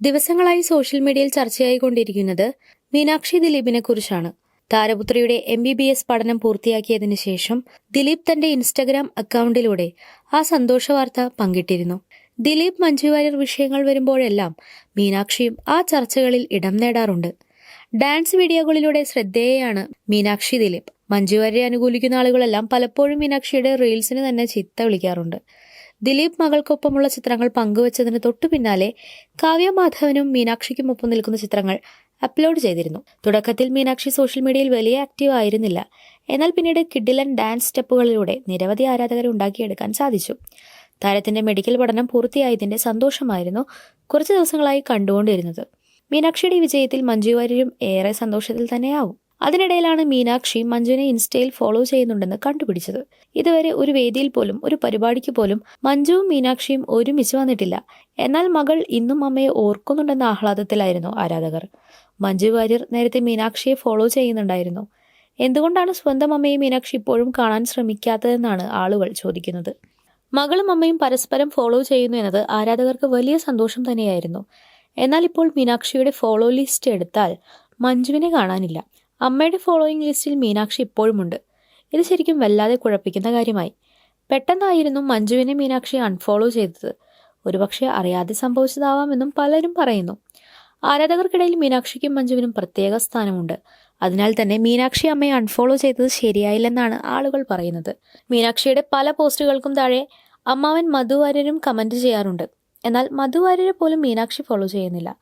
ദിവസങ്ങളായി സോഷ്യൽ മീഡിയയിൽ ചർച്ചയായി കൊണ്ടിരിക്കുന്നത് മീനാക്ഷി ദിലീപിനെ കുറിച്ചാണ്. താരപുത്രിയുടെ എം ബി ബി എസ് പഠനം പൂർത്തിയാക്കിയതിനു ശേഷം ദിലീപ് തന്റെ ഇൻസ്റ്റഗ്രാം അക്കൗണ്ടിലൂടെ ആ സന്തോഷ വാർത്ത പങ്കിട്ടിരുന്നു. ദിലീപ് മഞ്ജു വാര്യർ വിഷയങ്ങൾ വരുമ്പോഴെല്ലാം മീനാക്ഷിയും ആ ചർച്ചകളിൽ ഇടം നേടാറുണ്ട്. ഡാൻസ് വീഡിയോകളിലൂടെ ശ്രദ്ധേയയാണ് മീനാക്ഷി ദിലീപ്. മഞ്ജു വാര്യരെ അനുകൂലിക്കുന്ന ആളുകളെല്ലാം പലപ്പോഴും മീനാക്ഷിയുടെ റീൽസിന് തന്നെ ചിത്ത വിളിക്കാറുണ്ട്. ദിലീപ് മകൾക്കൊപ്പമുള്ള ചിത്രങ്ങൾ പങ്കുവച്ചതിന് തൊട്ടു പിന്നാലെ കാവ്യ മാധവനും മീനാക്ഷിക്കും ഒപ്പം നിൽക്കുന്ന ചിത്രങ്ങൾ അപ്ലോഡ് ചെയ്തിരുന്നു. തുടക്കത്തിൽ മീനാക്ഷി സോഷ്യൽ മീഡിയയിൽ വലിയ ആക്റ്റീവ് ആയിരുന്നില്ല. എന്നാൽ പിന്നീട് കിഡിലൻ ഡാൻസ് സ്റ്റെപ്പുകളിലൂടെ നിരവധി ആരാധകരെ ഉണ്ടാക്കിയെടുക്കാൻ സാധിച്ചു. താരത്തിന്റെ മെഡിക്കൽ പഠനം പൂർത്തിയായതിന്റെ സന്തോഷമായിരുന്നു കുറച്ച് ദിവസങ്ങളായി കണ്ടുകൊണ്ടിരുന്നത്. മീനാക്ഷിയുടെ വിജയത്തിൽ മഞ്ജു വാര്യരും ഏറെ സന്തോഷത്തിൽ തന്നെയാവും. അതിനിടയിലാണ് മീനാക്ഷി മഞ്ജുവിനെ ഇൻസ്റ്റയിൽ ഫോളോ ചെയ്യുന്നുണ്ടെന്ന് കണ്ടുപിടിച്ചത്. ഇതുവരെ ഒരു വേദിയിൽ പോലും ഒരു പരിപാടിക്ക് പോലും മഞ്ജുവും മീനാക്ഷിയും ഒരുമിച്ച് വന്നിട്ടില്ല. എന്നാൽ മകൾ ഇന്നും അമ്മയെ ഓർക്കുന്നുണ്ടെന്ന ആഹ്ലാദത്തിലായിരുന്നു ആരാധകർ. മഞ്ജു വാര്യർ നേരത്തെ മീനാക്ഷിയെ ഫോളോ ചെയ്യുന്നുണ്ടായിരുന്നു. എന്തുകൊണ്ടാണ് സ്വന്തം അമ്മയെ മീനാക്ഷി ഇപ്പോഴും കാണാൻ ശ്രമിക്കാത്തതെന്നാണ് ആളുകൾ ചോദിക്കുന്നത്. മകളും അമ്മയും പരസ്പരം ഫോളോ ചെയ്യുന്നു എന്നത് ആരാധകർക്ക് വലിയ സന്തോഷം തന്നെയായിരുന്നു. എന്നാൽ ഇപ്പോൾ മീനാക്ഷിയുടെ ഫോളോ ലിസ്റ്റ് എടുത്താൽ മഞ്ജുവിനെ കാണാനില്ല. അമ്മയുടെ ഫോളോയിങ് ലിസ്റ്റിൽ മീനാക്ഷി ഇപ്പോഴുമുണ്ട്. ഇത് ശരിക്കും വല്ലാതെ കുഴപ്പിക്കുന്ന കാര്യമായി. പെട്ടെന്നായിരുന്നു മഞ്ജുവിനെ മീനാക്ഷി അൺഫോളോ ചെയ്തത്. ഒരുപക്ഷെ അറിയാതെ സംഭവിച്ചതാവാമെന്നും പലരും പറയുന്നു. ആരാധകർക്കിടയിൽ മീനാക്ഷിക്കും മഞ്ജുവിനും പ്രത്യേക സ്ഥാനമുണ്ട്. അതിനാൽ തന്നെ മീനാക്ഷി അമ്മയെ അൺഫോളോ ചെയ്തത് ശരിയായില്ലെന്നാണ് ആളുകൾ പറയുന്നത്. മീനാക്ഷിയുടെ പല പോസ്റ്റുകൾക്കും താഴെ അമ്മാവൻ മധുവാര്യരും കമന്റ് ചെയ്യാറുണ്ട്. എന്നാൽ മധുവാര്യരെ പോലും മീനാക്ഷി ഫോളോ ചെയ്യുന്നില്ല.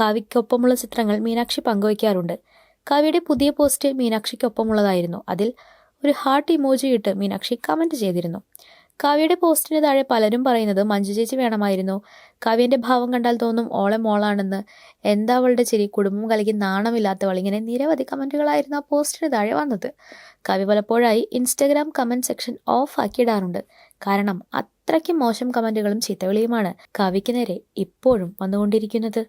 കാവ്യയ്ക്കൊപ്പമുള്ള ചിത്രങ്ങൾ മീനാക്ഷി പങ്കുവയ്ക്കാറുണ്ട്. കാവ്യയുടെ പുതിയ പോസ്റ്റ് മീനാക്ഷിക്കൊപ്പമുള്ളതായിരുന്നു. അതിൽ ഒരു ഹാർട്ട് ഇമോജി ഇട്ട് മീനാക്ഷി കമന്റ് ചെയ്തിരുന്നു. കവിയുടെ പോസ്റ്റിന് താഴെ പലരും പറയുന്നത് മഞ്ജു ചേച്ചി വേണമായിരുന്നു. കവിയുടെ ഭാവം കണ്ടാൽ തോന്നും ഓളെ മോളാണെന്ന്. എന്താ അവളുടെ ചിരി? കുടുംബം കലകി നാണമില്ലാത്തവൾ. ഇങ്ങനെ നിരവധി കമന്റുകളായിരുന്നു ആ പോസ്റ്റിന് താഴെ വന്നത്. കവി പലപ്പോഴായി ഇൻസ്റ്റഗ്രാം കമന്റ് സെക്ഷൻ ഓഫ് ആക്കിയിടാറുണ്ട്. കാരണം അത്രയ്ക്ക് മോശം കമന്റുകളും ചീത്തവിളിയുമാണ് കവിക്ക് നേരെ ഇപ്പോഴും വന്നുകൊണ്ടിരിക്കുന്നത്.